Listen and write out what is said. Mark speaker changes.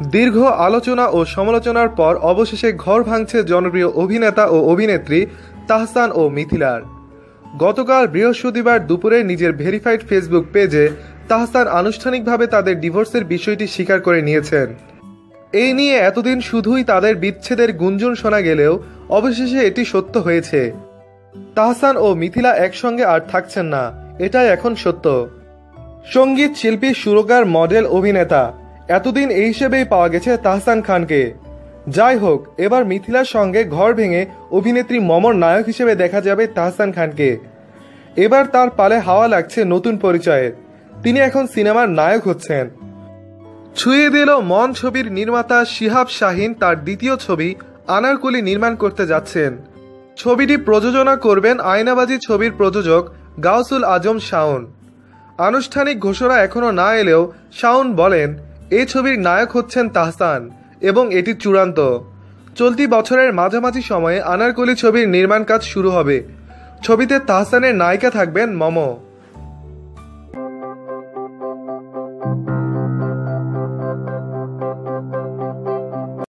Speaker 1: দীর্ঘ আলোচনা ও সমালোচনার পর অবশেষে ঘর ভাঙছে জনপ্রিয় অভিনেতা ও অভিনেত্রী তাহসান ও মিথিলার। গতকাল বৃহস্পতিবার দুপুরে নিজের ভেরিফাইড ফেসবুক পেজে তাহসান আনুষ্ঠানিকভাবে তাদের ডিভোর্সের বিষয়টি স্বীকার করে নিয়েছেন। এই নিয়ে এতদিন শুধুই তাদের বিচ্ছেদের গুঞ্জন শোনা গেলেও অবশেষে এটি সত্য হয়েছে। তাহসান ও মিথিলা একসঙ্গে আর থাকছেন না, এটাই এখন সত্য। সংগীত শিল্পী সুরকার মডেল অভিনেতা এতদিন এই হিসেবেই পাওয়া গেছে তাহসান খানকে। যাই হোক, এবার মিথিলার সঙ্গে ঘর ভেঙে অভিনেত্রী মমর নায়ক হিসেবে দেখা যাবে তাহসান খানকে। এবার তার পালে হাওয়া লাগছে নতুন পরিচয়ের তিনি এখন সিনেমার নায়ক হচ্ছেন। ছুঁয়ে দিল মন ছবির নির্মাতা শিহাব শাহিন তার দ্বিতীয় ছবি আনারকুলি নির্মাণ করতে যাচ্ছেন। ছবিটি প্রযোজনা করবেন আয়নাবাজি ছবির প্রযোজক গাউসুল আজম শাওন। আনুষ্ঠানিক ঘোষণা এখনও না এলেও শাওন বলেন এই ছবির নায়ক হচ্ছেন তাহসান এবং এটি চূড়ান্ত। চলতি বছরের মাঝামাঝি সময়ে আনারকলি ছবির নির্মাণ কাজ শুরু হবে। ছবিতে তাহসানের নায়িকা থাকবেন মম।